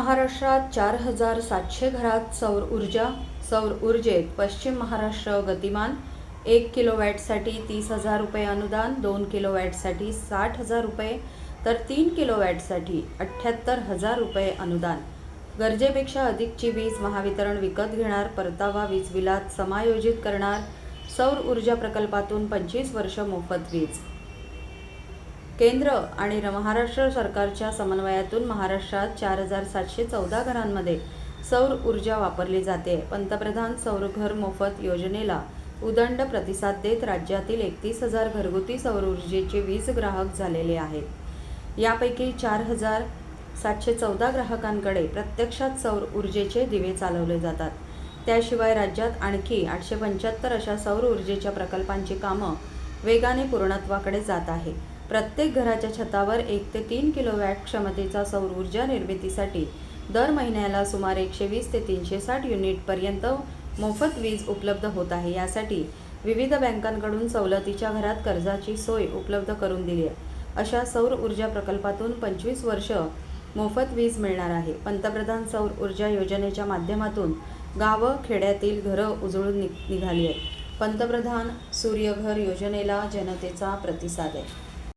महाराष्ट्रात चार हजार सातशे घरात सौर ऊर्जा सौर ऊर्जेत पश्चिम महाराष्ट्र गतिमान एक किलोवॅटसाठी तीस हजार रुपये अनुदान दोन किलोवॅटसाठी साठ हजार रुपये तर तीन किलोवॅटसाठी अठ्ठ्याहत्तर हजार रुपये अनुदान. गरजेपेक्षा अधिकची वीज महावितरण विकत घेणार परतावा वीज बिलात समायोजित करणार सौर ऊर्जा प्रकल्पातून पंचवीस वर्ष मोफत वीज. केंद्र आणि र- महाराष्ट्र सरकारच्या समन्वयातून महाराष्ट्रात चार हजार सातशे चौदा घरांमध्ये सौर ऊर्जा वापरली जाते. पंतप्रधान सौर घर मोफत योजनेला उदंड प्रतिसाद देत राज्यातील एकतीस हजार घरगुती सौर ऊर्जेचे वीज ग्राहक झालेले आहेत. यापैकी चार हजार सातशे चौदा ग्राहकांकडे प्रत्यक्षात सौर ऊर्जेचे दिवे चालवले जातात. त्याशिवाय राज्यात आणखी आठशे पंच्याहत्तर अशा सौर ऊर्जेच्या प्रकल्पांची कामं वेगाने पूर्णत्वाकडे जात आहे प्रत्येक घराच्या छतावर एक ते तीन किलोवॅट क्षमतेचा सौर ऊर्जा निर्मितीसाठी दर महिन्याला सुमारे एकशे वीस ते तीनशे साठ युनिटपर्यंत मोफत वीज उपलब्ध होत आहे. यासाठी विविध बँकांकडून सवलतीच्या घरात कर्जाची सोय उपलब्ध करून दिली आहे. अशा सौर ऊर्जा प्रकल्पातून पंचवीस वर्ष मोफत वीज मिळणार आहे. पंतप्रधान सौर ऊर्जा योजनेच्या माध्यमातून गावं खेड्यातील घरं उजळून नि निघाली आहेत. पंतप्रधान सूर्यघर योजनेला जनतेचा प्रतिसाद आहे.